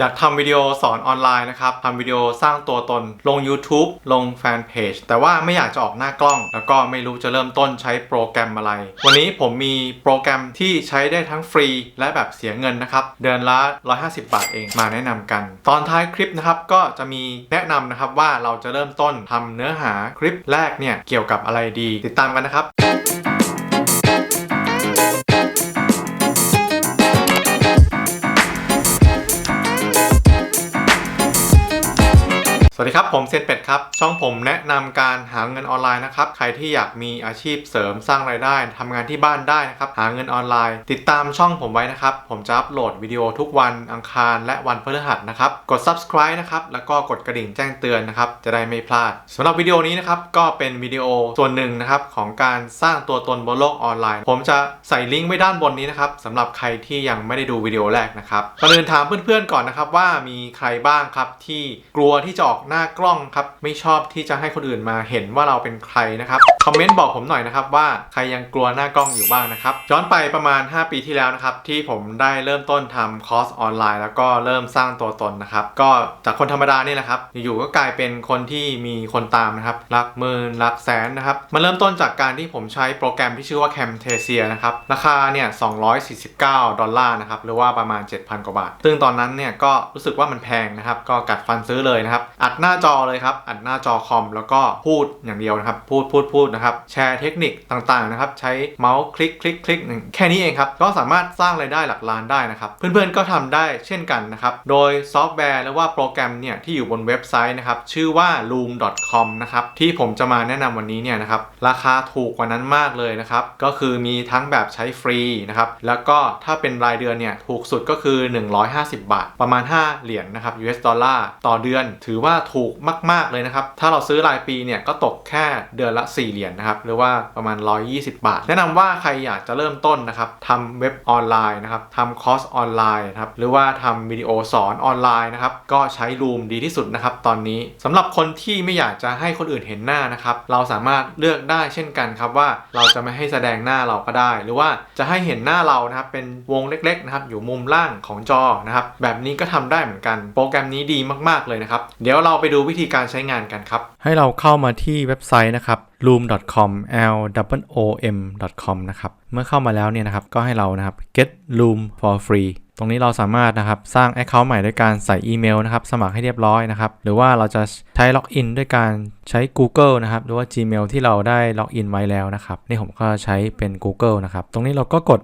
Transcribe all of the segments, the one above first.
อยากทำวิดีโอสอนออนไลน์นะครับทำวิดีโอสร้างตัวตน ลง YouTube ลงแฟนเพจแต่ว่าไม่อยากจะออกหน้ากล้อง แล้วก็ไม่รู้จะเริ่มต้นใช้โปรแกรมอะไร วันนี้ผมมีโปรแกรมที่ใช้ได้ทั้งฟรี และแบบเสียเงินนะครับ เดือนละ 150 บาทเองมาแนะนำกัน ตอนท้ายคลิปนะครับก็จะมีแนะนำนะครับว่าเราจะเริ่มต้นทำเนื้อหาคลิปแรกเนี่ยเกี่ยวกับอะไรดี ติดตามกันนะครับ วัสดีครับ ผมเซนเป็ดครับ ช่องผมแนะนำการหาเงินออนไลน์นะครับ ใครที่อยากมีอาชีพเสริมสร้างรายได้ทำงานที่บ้านได้นะครับ หาเงินออนไลน์ ติดตามช่องผมไว้นะครับ ผมจะอัปโหลดวิดีโอทุกวันอังคารและวันพฤหัสนะครับ กด subscribe นะครับ แล้วก็กดกระดิ่งแจ้งเตือนนะครับ จะได้ไม่พลาดสำหรับวิดีโอนี้นะครับ ก็เป็นวิดีโอส่วนหนึ่งนะครับของการสร้างตัวตนบนโลกออนไลน์ ผมจะใส่ลิงก์ไว้ด้านบนนี้นะครับสำหรับใครที่ยังไม่ได้ดูวิดีโอแรกนะครับก่อนอื่นถามเพื่อนๆก่อนนะครับว่ามีใครบ้างครับที่กลัวที่จะออกหน้ากล้องครับ ไม่ชอบที่จะให้คนอื่นมาเห็นว่าเราเป็นใครนะครับ คอมเมนต์บอกผมหน่อยนะครับว่าใครยังกลัวหน้ากล้องอยู่บ้างนะครับ ย้อนไปประมาณ 5 ปีที่แล้วนะครับ ที่ผมได้เริ่มต้นทำคอร์สออนไลน์ แล้วก็เริ่มสร้างตัวตนนะครับ ก็จากคนธรรมดานี่แหละครับ อยู่ๆก็กลายเป็นคนที่มีคนตามนะครับหลักหมื่นหลักแสนนะครับ มันเริ่มต้นจากการที่ผมใช้โปรแกรมที่ชื่อว่า Camtasia นะครับ ราคาเนี่ย 249 ดอลลาร์นะครับ หรือว่าประมาณ 7,000 กว่าบาท ซึ่งตอนนั้นเนี่ยก็รู้สึกว่ามันแพงนะครับ ก็กัดฟันซื้อเลยนะครับ อัดหน้าจอเลยครับ อัดหน้าจอคอมแล้วก็พูดอย่างเดียวนะครับ พูดพูดพูดนะครับ แชร์เทคนิคต่างๆนะครับ ใช้เมาส์คลิกคลิกคลิกหนึ่งแค่นี้เองครับ ก็สามารถสร้างรายได้หลักล้านได้นะครับ เพื่อนๆก็ทำได้เช่นกันนะครับ โดยซอฟต์แวร์หรือว่าโปรแกรมเนี่ยที่อยู่บนเว็บไซต์นะครับ ชื่อว่า loom.com นะครับที่ผมจะมาแนะนำวันนี้เนี่ยนะครับราคาถูกกว่านั้นมากเลยนะครับ ก็คือมีทั้งแบบใช้ฟรีนะครับแล้วก็ถ้าเป็นรายเดือนเนี่ยถูกสุดก็คือ 150 บาท ประมาณ 5 เหรียญนนะครับ US ดอลลาร์ต่อเดือน ถือว่าถูกมาก ๆ เลยนะครับ ถ้าเราซื้อรายปีเนี่ยก็ตกแค่เดือนละ 4 เหรียญนนะครับ หรือว่าประมาณ 120 บาท แนะนำว่าใครอยากจะเริ่มต้นนะครับทำเว็บออนไลน์นะครับทำคอร์สออนไลน์นะครับ หรือว่าทำวิดีโอสอนออนไลน์นะครับ ก็ใช้รูมดีที่สุดนะครับตอนนี้สำหรับคนที่ไม่อยากจะให้คนอื่นเห็นหน้านะครับ เราสามารถเลือกได้เช่นกันครับว่าเราจะไม่ให้แสดงหน้าเราก็ได้ หรือว่าจะให้เห็นหน้าเรานะครับเป็นวงเล็กๆนะครับอยู่มุมล่างของจอนะครับแบบนี้ก็ทำได้เหมือนกัน โปรแกรมนี้ดีมากๆเลยนะครับ เดี๋ยวเราราไปดูวิธีการใช้งานกันครับ ให้เราเข้ามาที่เว็บไซต์นะครับ loom.com l w o m com นะครับเมื่อเข้ามาแล้วเนี่ยนะครับก็ให้เรานะครับ get loom for free ตรงนี้เราสามารถนะครับสร้าง Account ใหม่ด้วยการใส่อีเมลนะครับสมัครให้เรียบร้อยนะครับหรือว่าเราจะใช้ล็อกอินด้วยการใช้ Google นะครับหรือว่า Gmail ที่เราได้ล็อกอินไว้แล้วนะครับนี่ผมก็ใช้เป็น Google นะครับตรงนี้เราก็กด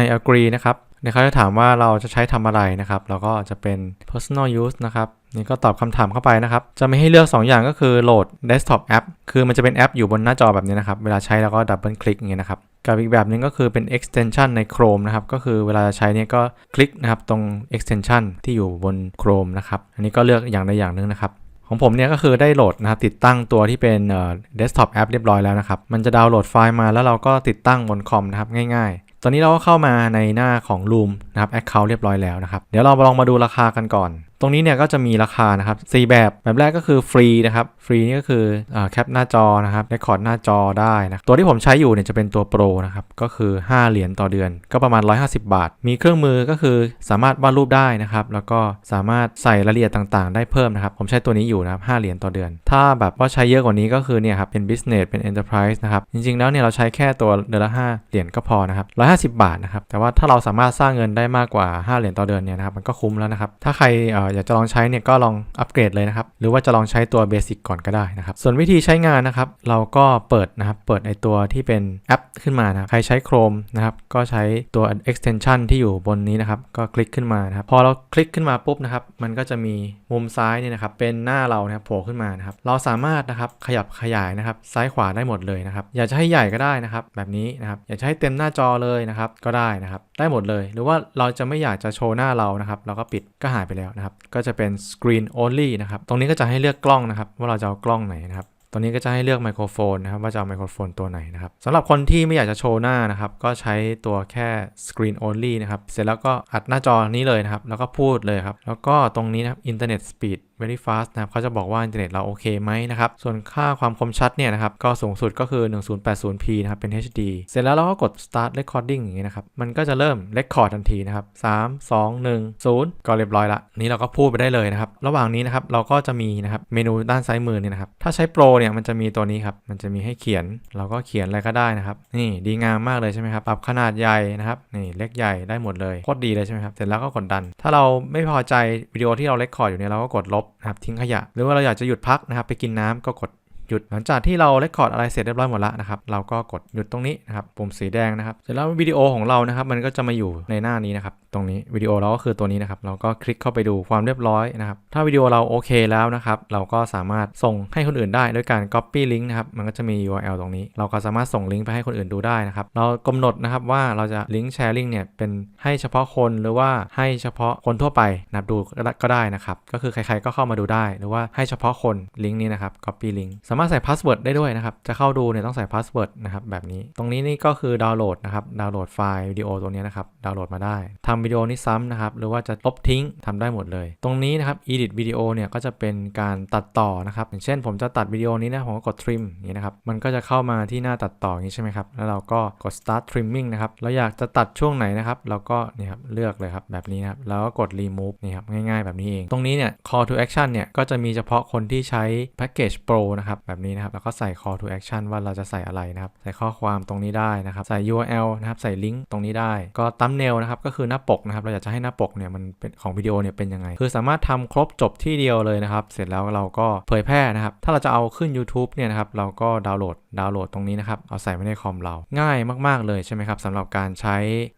I agree นะครับเดี๋ยวเขาจะถามว่าเราจะใช้ทำอะไรนะครับ เราก็จะเป็น personal use นะครับ นี่ก็ตอบคำถามเข้าไปนะครับ จะไม่ให้เลือก 2 อย่างก็คือโหลด desktop app คือมันจะเป็นแอปอยู่บนหน้าจอแบบนี้นะครับ เวลาใช้แล้วก็ดับเบิลคลิกอย่างเงี้ยนะครับ กับอีกแบบนึงก็คือเป็น extension ใน Chrome นะครับ ก็คือเวลาใช้เนี่ยก็คลิกนะครับตรง extension ที่อยู่บน Chrome นะครับ อันนี้ก็เลือกอย่างใดอย่างหนึ่งนะครับ ของผมเนี่ยก็คือได้โหลดนะครับ ติดตั้งตัวที่เป็นเอ่อ desktop app เรียบร้อยแล้วนะครับ มันจะดาวน์โหลดไฟล์มาแล้วเราก็ติดตั้งบนคอมนะครับง่ายๆตอนนี้เราก็เข้ามาในหน้าของ Loom นะครับ Account เรียบร้อยแล้วนะครับ เดี๋ยวเราลองมาดูราคากันก่อน ตรงนี้เนี่ยก็จะมีราคานะครับ4แบบแบบแรกก็คือฟรีนะครับฟรีนี่ก็คือแคปหน้าจอนะครับเรคคอร์ดหน้าจอได้นะตัวที่ผมใช้อยู่เนี่ยจะเป็นตัวโปรนะครับก็คือ 5 เหรียญต่อเดือน ก็ประมาณ 150 บาท มีเครื่องมือก็คือสามารถวาดรูปได้นะครับแล้วก็สามารถใส่รายละเอียดต่างๆ ได้เพิ่มนะครับผมใช้ตัวนี้อยู่นะครับ5เหรียญต่อเดือน ถ้าแบบว่าใช้เยอะกว่านี้ก็คือเนี่ยครับเป็น business เป็น enterprise นะครับจริงๆแล้วเนี่ยเราใช้แค่ตัวเดือนละ 5 เหรียญก็พอนะครับ150 บาทนะครับแต่ว่าถ้าเราสามารถสร้างเงินได้มากกว่า 5 เหรียญต่อเดือนเนี่ยนะครับมันก็คุ้มแล้วนะครับถ้าใครอยากจะลองใช้เนี่ยก็ลองอัปเกรดเลยนะครับ หรือว่าจะลองใช้ตัวเบสิกก่อนก็ได้นะครับ ส่วนวิธีใช้งานนะครับ เราก็เปิดนะครับ เปิดไอตัวที่เป็นแอปขึ้นมานะใครใช้ Chrome นะครับ ก็ใช้ตัว extension ที่อยู่บนนี้นะครับ ก็คลิกขึ้นมานะครับ พอเราคลิกขึ้นมาปุ๊บนะครับ มันก็จะมีมุมซ้ายเนี่ยนะครับ เป็นหน้าเรานะครับโผล่ขึ้นมานะครับ เราสามารถนะครับขยับขยายนะครับ ซ้ายขวาได้หมดเลยนะครับ อยากจะให้ใหญ่ก็ได้นะครับ แบบนี้นะครับ อยากจะให้เต็มหน้าจอเลยนะครับ ก็ได้นะครับ ได้หมดเลย หรือว่าเราจะไม่อยากจะโชว์หน้าเรานะครับ เราก็ปิดก็หายไปแล้วนะครับก็จะเป็น screen only นะครับ ตรงนี้ก็จะให้เลือกกล้องนะครับ ว่าเราจะเอากล้องไหนนะครับ ตัวนี้ก็จะให้เลือกไมโครโฟนนะครับว่าจะเอาไมโครโฟนตัวไหนนะครับสำหรับคนที่ไม่อยากจะโชว์หน้านะครับก็ใช้ตัวแค่ screen only นะครับเสร็จแล้วก็อัดหน้าจอนี้เลยนะครับแล้วก็พูดเลยครับแล้วก็ตรงนี้นะครับ internet speed very fast นะครับเขาจะบอกว่าอินเทอร์เน็ตเราโอเคไหมนะครับส่วนค่าความคมชัดเนี่ยนะครับก็สูงสุดก็คือ 1080p นะครับเป็น HD เสร็จแล้วเราก็กด start recording อย่างนี้นะครับมันก็จะเริ่ม record ทันทีนะครับ3 2 1 0 ก็เรียบร้อยละนี้เราก็พูดไปได้เลยนะครับระหว่างนี้นะครับเราก็จะมีนะครับเมนูด้านซ้ายมือเนี่ยนะครับถ้าใช้ Pro เนี่ยมันจะมีตัวนี้ครับ มันจะมีให้เขียน เราก็เขียนอะไรก็ได้นะครับ นี่ดีงามมากเลยใช่ไหมครับ ปรับขนาดใหญ่นะครับ นี่เล็กใหญ่ได้หมดเลยโคตรดีเลยใช่ไหมครับ เสร็จแล้วก็กดดัน ถ้าเราไม่พอใจวิดีโอที่เราเรคคอร์ดอยู่เนี่ยเราก็กดลบนะครับทิ้งขยะ หรือว่าเราอยากจะหยุดพักนะครับไปกินน้ำก็กด หยุดหลังจากที่เราเรคคอร์ดอะไรเสร็จเรียบร้อยหมดแล้วนะครับเราก็กดหยุดตรงนี้นะครับปุ่มสีแดงนะครับเสร็จแล้ววิดีโอของเรานะครับมันก็จะมาอยู่ในหน้านี้นะครับตรงนี้วิดีโอเราก็คือตัวนี้นะครับเราก็คลิกเข้าไปดูความเรียบร้อยนะครับถ้าวิดีโอเราโอเคแล้วนะครับเราก็สามารถส่งให้คนอื่นได้ด้วยการ copy link นะครับมันก็จะมี URL ตรงนี้ เราก็สามารถส่งลิงก์ไปให้คนอื่นดูได้นะครับเรากำหนดนะครับว่าเราจะลิงก์แชร์ลิงก์เนี่ยเป็นให้เฉพาะคนหรือว่าให้เฉพาะคนทั่วไปนับดูก็ได้นะครับก็คือใครๆก็เข้ามาดูได้ หรือว่าให้เฉพาะคนลิงก์นี้นะครับ copy link สามารถใส่ password ได้ด้วยนะครับ จะเข้าดูเนี่ยต้องใส่ password นะครับแบบนี้ ตรงนี้นี่ก็คือดาวน์โหลดนะครับ ดาวน์โหลดไฟล์วิดีโอตัวนี้นะครับ ดาวน์โหลดมาได้ทำวิดีโอนี้ซ้ำนะครับ หรือว่าจะลบทิ้งทำได้หมดเลย ตรงนี้นะครับ edit วิดีโอเนี่ยก็จะเป็นการตัดต่อนะครับ อย่างเช่น ผมจะตัดวิดีโอนี้นะ ผมก็กด trim นี้นะครับ มันก็จะเข้ามาที่หน้าตัดต่ออย่างนี้ใช่ไหมครับ แล้วเราก็กด start trimming นะครับ เราอยากจะตัดช่วงไหนนะครับ เราก็นี่ครับเลือกเลยครับแบบนี้นะครับ แล้วก็กด remove นี่ครับง่ายๆ แบบนี้เอง ตรงนี้เนี่ย call to action เนี่ยก็จะมีเฉพาะคนที่ใช้ package pro นะครับแบบนี้นะครับ แล้วก็ใส่ call to action ว่าเราจะใส่อะไรนะครับ ใส่ข้อความตรงนี้ได้นะครับ ใส่ URL นะครับ ใส่ลิงก์ตรงนี้ได้ ก็ thumbnail นะครับ ก็คือหน้าปกนะครับ เราอยากจะให้หน้าปกเนี่ยมันเป็นของวิดีโอเนี่ยเป็นยังไง คือสามารถทำครบจบที่เดียวเลยนะครับ เสร็จแล้วเราก็เผยแพร่นะครับ ถ้าเราจะเอาขึ้น YouTube เนี่ยนะครับ เราก็ดาวน์โหลด ดาวน์โหลดตรงนี้นะครับ เอาใส่ไว้ในคอมเรา ง่ายมาก ๆ เลยใช่ไหมครับสำหรับการใช้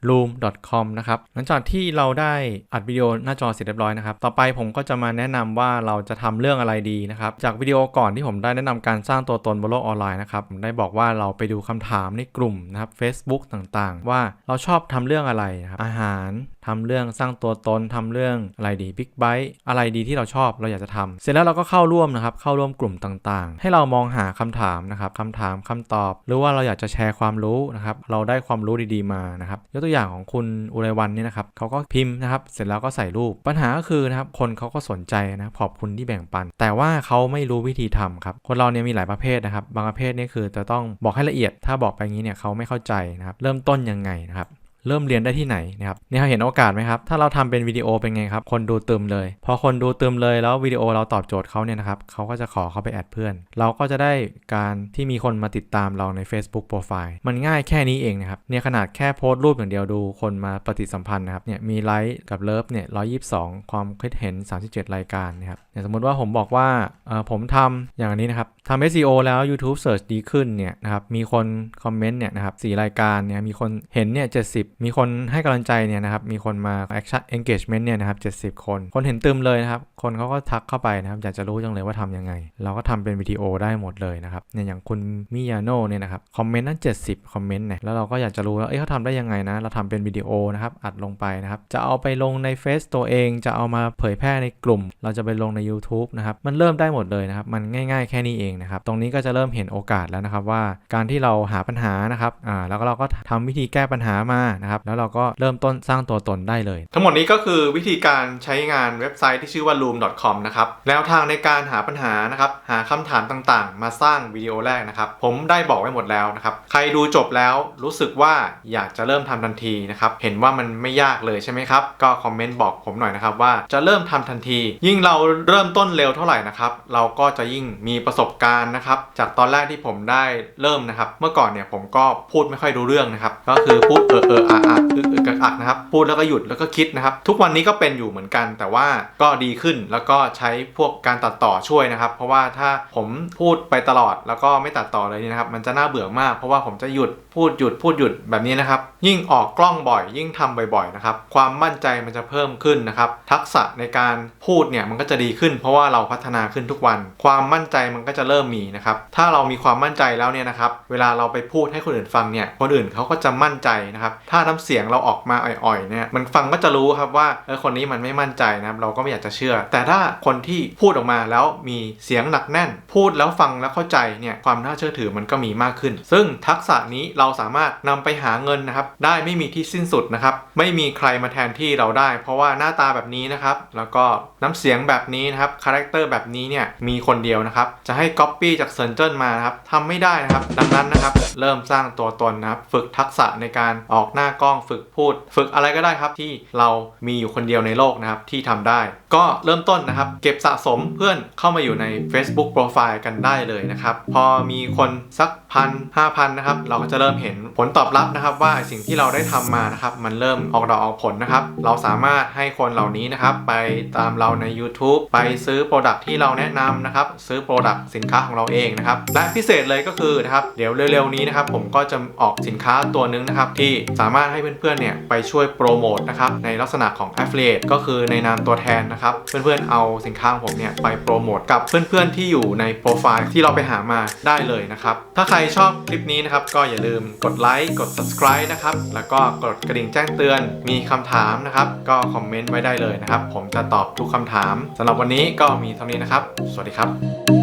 loom.com นะครับ หลังจากที่เราได้อัดวิดีโอหน้าจอเสร็จเรียบร้อยนะครับ ต่อไปผมก็จะมาแนะนำว่าเราจะทำเรื่องอะไรดีนะครับ จากวิดีโอก่อนที่ผมได้แนะนำการสร้างตัวตนบนโลกออนไลน์นะครับได้บอกว่าเราไปดูคำถามในกลุ่มนะครับ Facebook ต่างๆ ว่าเราชอบทำเรื่องอะไรนะครับอาหารทำเรื่องสร้างตัวตนทำเรื่องอะไรดีบิ๊กไบค์อะไรดีที่เราชอบเราอยากจะทำเสร็จแล้วเราก็เข้าร่วมนะครับเข้าร่วมกลุ่มต่างๆ ให้เรามองหาคำถามนะครับคำถามคำตอบ หรือว่าเราอยากจะแชร์ความรู้นะครับเราได้ความรู้ดีๆมานะครับยกตัวอย่างของคุณอุไรวันเนี่ยนะครับเขาก็พิมพ์นะครับเสร็จแล้วก็ใส่รูปปัญหาก็คือนะครับคนเขาก็สนใจนะขอบคุณที่แบ่งปัน แต่ว่าเขาไม่รู้วิธีทำครับคนเราเนี่ยมีหลายประเภทนะครับบางประเภทนี่คือจะต้องบอกให้ละเอียด ถ้าบอกไปงี้เนี่ยเขาไม่เข้าใจนะครับเริ่มต้นยังไงนะครับ เริ่มเรียนได้ที่ไหนนะครับเนี่ยครับเห็นโอกาสไหมครับ ถ้าเราทำเป็นวิดีโอเป็นไงครับ คนดูเตึมเลย พอคนดูเตึมเลยแล้ววิดีโอเราตอบโจทย์เขาเนี่ยนะครับเขาก็จะขอเข้าไปแอดเพื่อน เราก็จะได้การที่มีคนมาติดตามเราใน Facebook โปรไฟล์มันง่ายแค่นี้เองนะครับเนี่ยขนาดแค่โพสต์รูปอย่างเดียวดูคนมาปฏิสัมพันธ์นะครับเนี่ยมีไลค์กับเลิฟเนี่ย122ความคิดเห็น 37 รายการนะครับเนี่ยสมมติว่าผมบอกว่าเออผมทำอย่างนี้นะครับทำ SEO แล้ว YouTube Search ดีขึ้นเนี่ยนะครับมีคนคอมเมนต์เนี่ยนะครับ4รายการเนี่ยมีคนเห็นเนี่ย70 มีคนให้กำลังใจเนี่ยนะครับ มีคนมา action engagement เนี่ยนะครับ 70 คน คนเห็นตึมเลยนะครับ คนเขาก็ทักเข้าไปนะครับ อยากจะรู้จังเลยว่าทำยังไง เราก็ทำเป็นวิดีโอได้หมดเลยนะครับ เนี่ยอย่างคุณมิยาโน่เนี่ยนะครับ คอมเมนต์นั้น 70 คอมเมนต์เนี่ย แล้วเราก็อยากจะรู้ว่าเอ้ยเขาทำได้ยังไงนะ เราทำเป็นวิดีโอนะครับ อัดลงไปนะครับ จะเอาไปลงในเฟซตัวเอง จะเอามาเผยแพร่ในกลุ่ม เราจะไปลงใน YouTube นะครับ มันเริ่มได้หมดเลยนะครับ มันง่ายๆ แค่นี้เองนะครับ ตรงนี้ก็จะเริ่มเห็นโอกาสแล้วนะครับว่าการที่เราหาปัญหานะครับอ่าแล้วก็เราก็ทำวิธีแก้ปัญหามานะครับแล้วเราก็เริ่มต้นสร้างตัวตนได้เลย ทั้งหมดนี้ก็คือวิธีการใช้งานเว็บไซต์ที่ชื่อว่า loom.com นะครับแนวทางในการหาปัญหานะครับหาคำถามต่างๆ มาสร้างวิดีโอแรกนะครับ ผมได้บอกไว้หมดแล้วนะครับ ใครดูจบแล้วรู้สึกว่าอยากจะเริ่มทำทันทีนะครับเห็นว่ามันไม่ยากเลยใช่ไหมครับก็คอมเมนต์บอกผมหน่อยนะครับว่าจะเริ่มทำทันที ยิ่งเราเริ่มต้นเร็วเท่าไหร่นะครับเราก็จะยิ่งมีประสบการณ์นะครับจากตอนแรกที่ผมได้เริ่มนะครับ เมื่อก่อนเนี่ยผมก็พูดไม่ค่อยรู้เรื่องนะครับ ก็คือพูดเออเอออาอาอึกอึกอักอักนะครับ พูดแล้วก็หยุดแล้วก็คิดนะครับ ทุกวันนี้ก็เป็นอยู่เหมือนกัน แต่ว่าก็ดีขึ้นแล้วก็ใช้พวกการตัดต่อช่วยนะครับ เพราะว่าถ้าผมพูดไปตลอดแล้วก็ไม่ตัดต่อเลยนี่นะครับ มันจะน่าเบื่อมากเพราะว่าผมจะหยุดพูดหยุดพูดหยุดแบบนี้นะครับ ยิ่งออกกล้องบ่อย ยิ่งทำบ่อยๆนะครับ ความมั่นใจมันจะเพิ่มขึ้นนะครับ ทักษะในการพูดเนี่ยมันก็จะดีขึ้น เพราะว่าเราพัฒนาขึ้นทุกวัน ความมั่นใจมันก็จะเริ่มมีนะครับ ถ้าเรามีความมั่นใจแล้วเนี่ยนะครับ เวลาเราไปพูดให้คนอื่นฟังเนี่ย คนอื่นเขาก็จะมั่นใจนะครับ ถ้าน้ำเสียงเราออกมาอ่อยๆเนี่ยมันฟังก็จะรู้ครับว่าเออคนนี้มันไม่มั่นใจนะครับเราก็ไม่อยากจะเชื่อ แต่ถ้าคนที่พูดออกมาแล้วมีเสียงหนักแน่น พูดแล้วฟังแล้วเข้าใจเนี่ยความน่าเชื่อถือมันก็มีมากขึ้น ซึ่งทักษะนี้เราสามารถนำไปหาเงินนะครับได้ไม่มีที่สิ้นสุดนะครับไม่มีใครมาแทนที่เราได้ เพราะว่าหน้าตาแบบนี้นะครับแล้วก็น้ำเสียงแบบนี้นะครับคาแรคเตอร์แบบนี้เนี่ยมีคนเดียวนะครับจะให้ก๊อปปี้จากเซินเจิ้นมานะครับทำไม่ได้นะครับดังนั้นนะครับเริ่มสร้างตัวตนนะครับฝึกทักษะในการออกหน้ากล้องฝึกพูด ฝึกอะไรก็ได้ครับที่เรามีอยู่คนเดียวในโลกนะครับที่ทำได้ ก็เริ่มต้นนะครับ เก็บสะสมเพื่อนเข้ามาอยู่ใน Facebook Profile กันได้เลยนะครับ พอมีคนสัก พันห้าพันนะครับเราก็จะเริ่มเห็นผลตอบรับนะครับ ว่าสิ่งที่เราได้ทำมานะครับมันเริ่มออกดอกออกผลนะครับ เราสามารถให้คนเหล่านี้นะครับไปตามเราใน YouTube ไปซื้อโปรดักที่เราแนะนำนะครับซื้อโปรดักสินค้าของเราเองนะครับและพิเศษเลยก็คือนะครับเดี๋ยวเร็วๆนี้นะครับผมก็จะออกสินค้าตัวนึงนะครับที่สามารถให้เพื่อนๆเนี่ยไปช่วยโปรโมทนะครับในลักษณะของ Affiliate ก็คือในนามตัวแทนนะครับเพื่อนๆเอาสินค้าของผมเนี่ยไปโปรโมทกับเพื่อนๆที่อยู่ในโปรไฟล์ที่เราไปหามาได้เลยนะครับถ้าใครชอบคลิปนี้นะครับ ก็อย่าลืมกดไลค์กด subscribe นะครับ แล้วก็กดกระดิ่งแจ้งเตือน มีคำถามนะครับ ก็คอมเมนต์ไว้ได้เลยนะครับ ผมจะตอบทุกคำถามสำหรับวันนี้ก็มีเท่านี้นะครับ สวัสดีครับ